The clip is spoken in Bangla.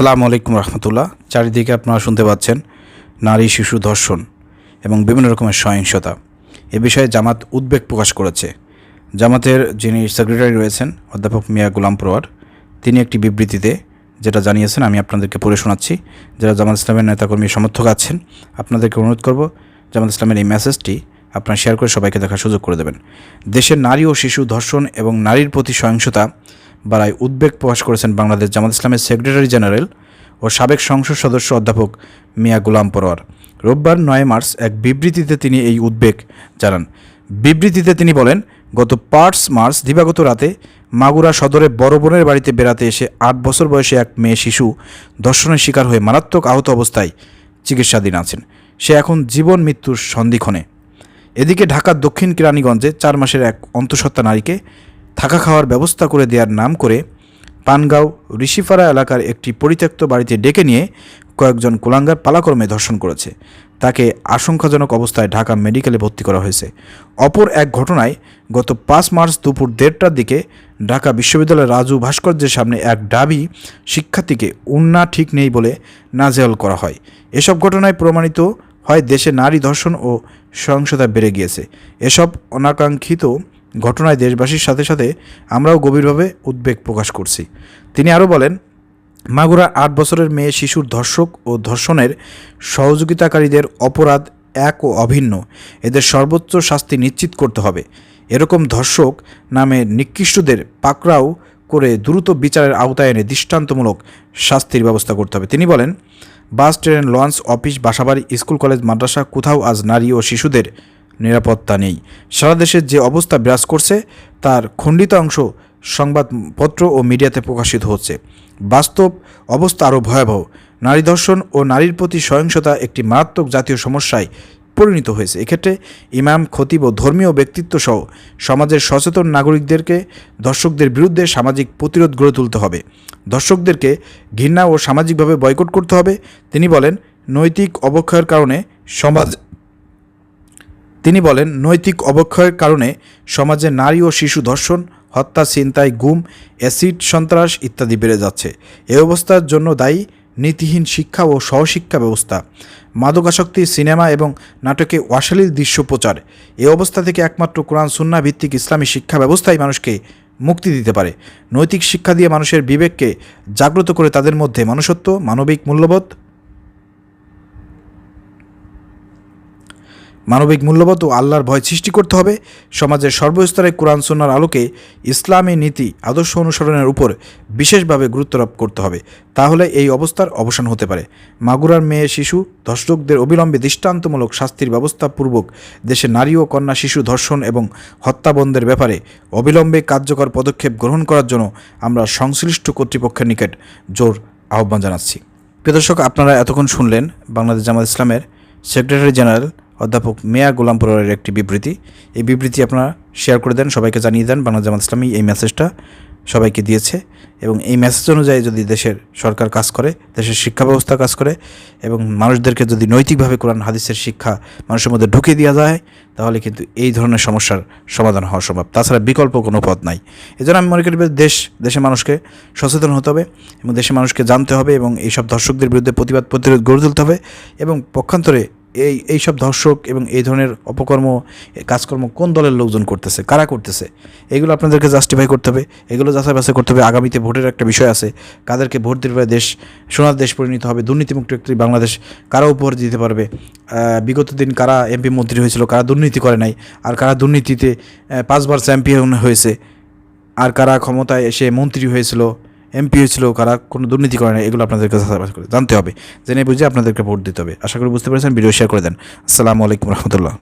আসসালামু আলাইকুম রহমতুল্লাহ। চারিদিকে আপনারা শুনতে পাচ্ছেন নারী শিশু ধর্ষণ এবং বিভিন্ন রকমের সহিংসতা। এ বিষয়ে জামাত উদ্বেগ প্রকাশ করেছে। জামাতের যিনি সেক্রেটারি রয়েছেন, অধ্যাপক মিয়া গুলাম পরোয়ার, তিনি একটি বিবৃতিতে যেটা জানিয়েছেন, আমি আপনাদেরকে পড়ে শোনাচ্ছি। যারা জামাত ইসলামের নেতাকর্মী সমর্থক আছেন, আপনাদেরকে অনুরোধ করব জামাত ইসলামের এই মেসেজটি আপনারা শেয়ার করে সবাইকে দেখার সুযোগ করে দেবেন। দেশের নারী ও শিশু ধর্ষণ এবং নারীর প্রতি সহিংসতা বাড়ায় উদ্বেগ প্রকাশ করেছেন বাংলাদেশ জামাত ইসলামের সেক্রেটারি জেনারেল ও সাবেক সংসদ সদস্য অধ্যাপক মিয়া গুলাম পরোয়ার। রোববার নয় মার্চ এক বিবৃতিতে তিনি এই উদ্বেগ জানান। বিবৃতিতে তিনি বলেন, গত পাঁচ মার্চ দিবাগত রাতে মাগুরা সদরে বড় বোনের বাড়িতে বেড়াতে এসে আট বছর বয়সে এক মেয়ে শিশু ধর্ষণের শিকার হয়ে মারাত্মক আহত অবস্থায় চিকিৎসাধীন আছেন। সে এখন জীবন মৃত্যুর সন্ধিক্ষণে। এদিকে ঢাকার দক্ষিণ কেরানীগঞ্জে চার মাসের এক অন্তঃসত্ত্বা নারীকে থাকা খাওয়ার ব্যবস্থা করে দেওয়ার নাম করে পানগাঁও ঋষিপাড়া এলাকার একটি পরিত্যক্ত বাড়িতে ডেকে নিয়ে কয়েকজন কুলাঙ্গার পালাক্রমে ধর্ষণ করেছে। তাকে আশঙ্কাজনক অবস্থায় ঢাকা মেডিকেলে ভর্তি করা হয়েছে। অপর এক ঘটনায় গত পাঁচ মার্চ দুপুর দেড়টার দিকে ঢাকা বিশ্ববিদ্যালয়ের রাজু ভাস্কর্যের সামনে এক ডাবি শিক্ষার্থীকে উন্না ঠিক নেই বলে নাজেহাল করা হয়। এসব ঘটনায় প্রমাণিত হয় দেশে নারী ধর্ষণ ও সহিংসতা বেড়ে গিয়েছে। এসব অনাকাঙ্ক্ষিত ঘটনায় দেশবাসীর সাথে সাথে আমরাও গভীরভাবে উদ্বেগ প্রকাশ করছি। তিনি আরও বলেন, মাগুরা আট বছরের মেয়ে শিশুর ধর্ষক ও ধর্ষণের সহযোগিতাকারীদের অপরাধ এক ও অভিন্ন। এদের সর্বোচ্চ শাস্তি নিশ্চিত করতে হবে। এরকম ধর্ষক নামে নিকৃষ্টদের পাকড়াও করে দ্রুত বিচারের আওতায় এনে দৃষ্টান্তমূলক শাস্তির ব্যবস্থা করতে হবে। তিনি বলেন, বাস, ট্রেন, লঞ্চ, অফিস, বাসাবাড়ি, স্কুল, কলেজ, মাদ্রাসা, কোথাও আজ নারী ও শিশুদের নিরাপত্তা নেই। সারা দেশের যে অবস্থা বিরাজ করছে, তার খণ্ডিত অংশ সংবাদপত্র ও মিডিয়াতে প্রকাশিত হচ্ছে। বাস্তব অবস্থা আরও ভয়াবহ। নারী ধর্ষণ ও নারীর প্রতি সহিংসতা একটি মারাত্মক জাতীয় সমস্যায় পরিণত হয়েছে। এক্ষেত্রে ইমাম, খতিব ও ধর্মীয় ব্যক্তিত্ব সহ সমাজের সচেতন নাগরিকদেরকে দর্শকদের বিরুদ্ধে সামাজিক প্রতিরোধ গড়ে তুলতে হবে। দর্শকদেরকে ঘৃণা ও সামাজিকভাবে বয়কট করতে হবে। তিনি বলেন, নৈতিক অবক্ষয়ের কারণে সমাজ তিনি বলেন, নৈতিক অবক্ষয়ের কারণে সমাজে নারী ও শিশু ধর্ষণ, হত্যা, ছিনতাই, গুম, অ্যাসিড সন্ত্রাস ইত্যাদি বেড়ে যাচ্ছে। এ অবস্থার জন্য দায়ী নীতিহীন শিক্ষা ও সহশিক্ষা ব্যবস্থা, মাদকাসক্তি, সিনেমা এবং নাটকে অশ্লীল দৃশ্য প্রচার এ অবস্থা থেকে একমাত্র কোরআন, সুন্না ভিত্তিক ইসলামী শিক্ষা ব্যবস্থাই মানুষকে মুক্তি দিতে পারে। নৈতিক শিক্ষা দিয়ে মানুষের বিবেককে জাগ্রত করে তাদের মধ্যে মানুষত্ব মানবিক মূল্যবোধ মানবিক মূল্যবোধ ও আল্লাহর ভয় সৃষ্টি করতে হবে। সমাজের সর্বস্তরে কোরআন সন্ন্যার আলোকে ইসলামী নীতি, আদর্শ অনুসরণের উপর বিশেষভাবে গুরুত্বারোপ করতে হবে। তাহলে এই অবস্থার অবসান হতে পারে। মাগুরার মেয়ে শিশু, ধর্ষকদের অবিলম্বে দৃষ্টান্তমূলক শাস্তির ব্যবস্থাপূর্বক দেশে নারী ও কন্যা শিশু ধর্ষণ এবং হত্যা বন্ধের ব্যাপারে অবিলম্বে কার্যকর পদক্ষেপ গ্রহণ করার জন্য আমরা সংশ্লিষ্ট কর্তৃপক্ষের নিকট জোর আহ্বান জানাচ্ছি। প্রিয় দর্শক, আপনারা এতক্ষণ শুনলেন বাংলাদেশ জামাত ইসলামের সেক্রেটারি জেনারেল অধ্যাপক মেয়া গোলাম একটি বিবৃতি। এই বিবৃতি আপনারা শেয়ার করে দেন, সবাইকে জানিয়ে দেন। বাংলা জামাত ইসলামী এই মেসেজটা সবাইকে দিয়েছে এবং এই মেসেজ অনুযায়ী যদি দেশের সরকার কাজ করে, দেশের শিক্ষা ব্যবস্থা কাজ করে এবং মানুষদেরকে যদি নৈতিকভাবে কোরআন, হাদিসের শিক্ষা মানুষের মধ্যে ঢুকে দেওয়া যায়, তাহলে কিন্তু এই ধরনের সমস্যার সমাধান হওয়া সম্ভব। তাছাড়া বিকল্প কোনো পথ নাই। এজন্য আমি মনে করি দেশ, দেশের মানুষকে সচেতন হতে হবে এবং দেশের মানুষকে জানতে হবে এবং এইসব দর্শকদের বিরুদ্ধে প্রতিবাদ, প্রতিরোধ গড়ে তুলতে হবে এবং পক্ষান্তরে এই এইসব ধর্ষক এবং এই ধরনের অপকর্ম কাজকর্ম কোন দলের লোকজন করতেছে? কারা করতেছে? এগুলো আপনাদেরকে জাস্টিফাই করতে হবে। এগুলো যাচাই বাছাই করতে হবে। আগামীতে ভোটের একটা বিষয় আছে। কাদেরকে ভোট দিতে দেশ, সোনার দেশ পরিণত হবে। দুর্নীতিমুক্ত একটি বাংলাদেশ কারা উপহার দিতে পারবে? বিগত দিন কারা এমপি মন্ত্রী হয়েছিল? কারা দুর্নীতি করে নাই? আর কারা দুর্নীতিতে পাঁচবার চ্যাম্পিয়ন হয়েছে? আর কারা ক্ষমতায় এসে মন্ত্রী হয়েছিল? এমপি হয়েছিল কারা কোনো দুর্নীতি করে না এগুলো আপনাদেরকে জানতে হবে, জেনে বুঝে আপনাদেরকে ভোট দিতে হবে। আশা করি বুঝতে পেরেছেন, ভিডিও শেয়ার করে দেন। আসসালামু আলাইকুম রহমতুল্লাহ।